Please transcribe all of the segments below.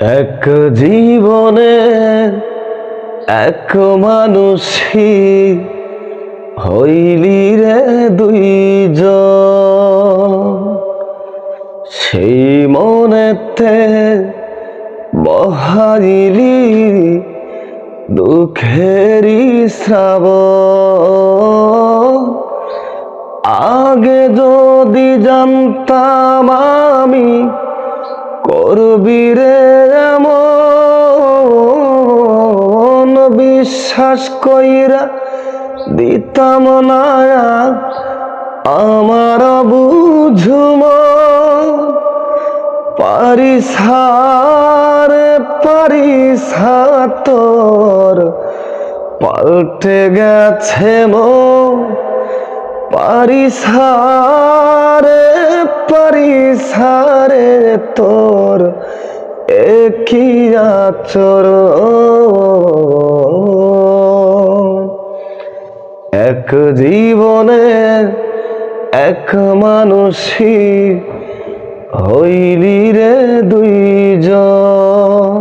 এক জীবনে এক মানুষই হইলি রে দুইজন। সেই মনেতে বহাইলি দুঃখেরই শ্রাবণ। আগে যদি জানতাম আমি করবি রে এমন বিশ্বাস কইরা দিতাম না আমার বুঝুম পারিসারে পারিসা তোর পাল্টে গেছে মন পারিসারে পারিসারে তোর একই আচর। এক জীবনে এক মানুষই হইলি রে দুইজন।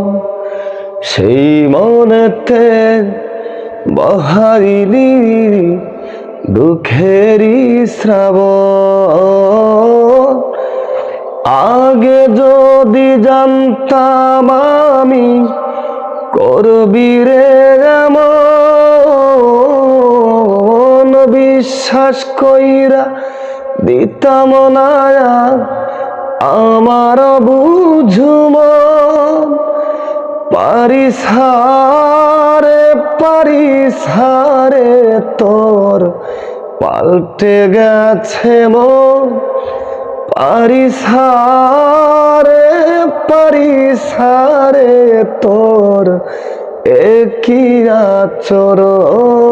সেই মনেতে বহাইলি দুঃখেরই শ্রাবণ। আগে যদি জানতাম আমি করবি রে এমন বিশ্বাস কইরা দিতাম না আমার বুঝুম পারিসারে পারিসারে তোর পাল্টে গেছে মন। পারিসারে পারিসারে তোর একই আচরণ।